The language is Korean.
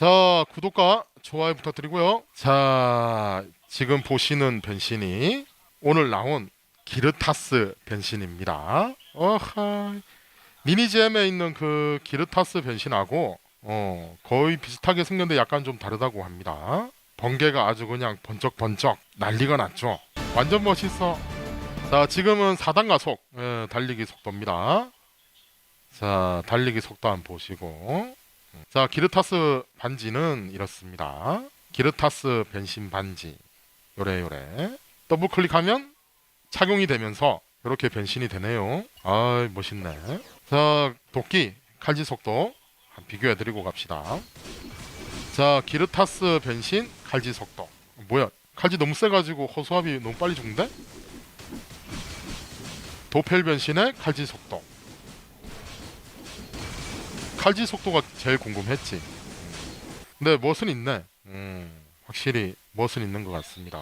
자 구독과 좋아요 부탁드리고요. 자 지금 보시는 변신이 오늘 나온 기르타스 변신입니다. 어하 미니잼에 있는 그 기르타스 변신하고 어 거의 비슷하게 생겼는데 약간 좀 다르다고 합니다. 번개가 아주 그냥 번쩍번쩍 난리가 났죠. 완전 멋있어. 자 지금은 4단 가속 예, 달리기 속도입니다. 자 달리기 속도 한번 보시고 자 기르타스 반지는 이렇습니다. 기르타스 변신 반지 요래 요래 더블 클릭하면 착용이 되면서 이렇게 변신이 되네요. 아 멋있네. 자 도끼 칼질 속도 한 비교해드리고 갑시다. 자 기르타스 변신 칼질 속도 뭐야 칼질 너무 세가지고 허수아비 너무 빨리 죽는데? 도펠 변신의 칼질 속도 칼질 속도가 제일 궁금했지. 근데 멋은 있네. 음, 확실히 멋은 있는 것 같습니다.